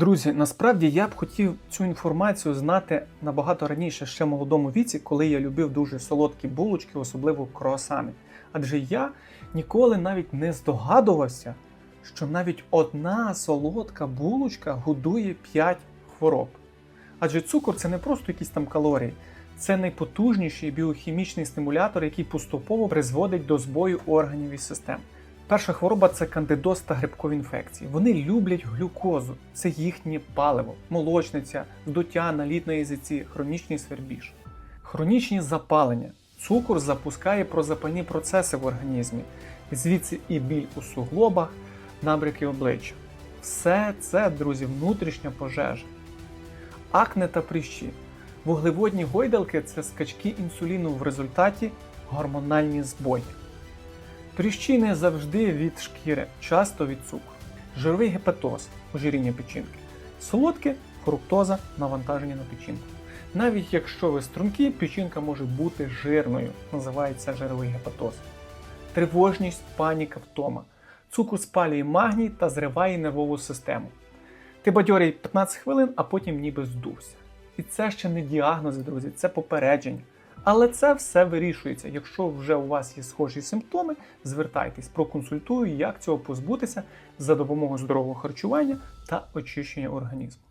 Друзі, насправді я б хотів цю інформацію знати набагато раніше, ще в молодому віці, коли я любив дуже солодкі булочки, особливо круасани. Адже я ніколи навіть не здогадувався, що навіть одна солодка булочка годує 5 хвороб. Адже цукор це не просто якісь там калорії, це найпотужніший біохімічний стимулятор, який поступово призводить до збою органів і систем. Перша хвороба це кандидоз та грибкові інфекції. Вони люблять глюкозу, це їхнє паливо, молочниця, здуття на літній язиці, хронічний свербіж. Хронічні запалення. Цукор запускає прозапальні процеси в організмі, звідси і біль у суглобах, набряки обличчя. Все це, друзі, внутрішня пожежа. Акне та прищі. Вуглеводні гойдалки це скачки інсуліну в результаті гормональні збої. Прищі не завжди від шкіри, часто від цукру. Жировий гепатоз, ожиріння печінки. Солодке фруктоза, навантаження на печінку. Навіть якщо ви стрункі, печінка може бути жирною, називається жировий гепатоз. Тривожність, паніка, втома. Цукор спалює магній та зриває нервову систему. Ти бадьорий 15 хвилин, а потім ніби здувся. І це ще не діагнози, друзі, це попередження. Але це все вирішується. Якщо вже у вас є схожі симптоми, звертайтесь, проконсультую, як цього позбутися за допомогою здорового харчування та очищення організму.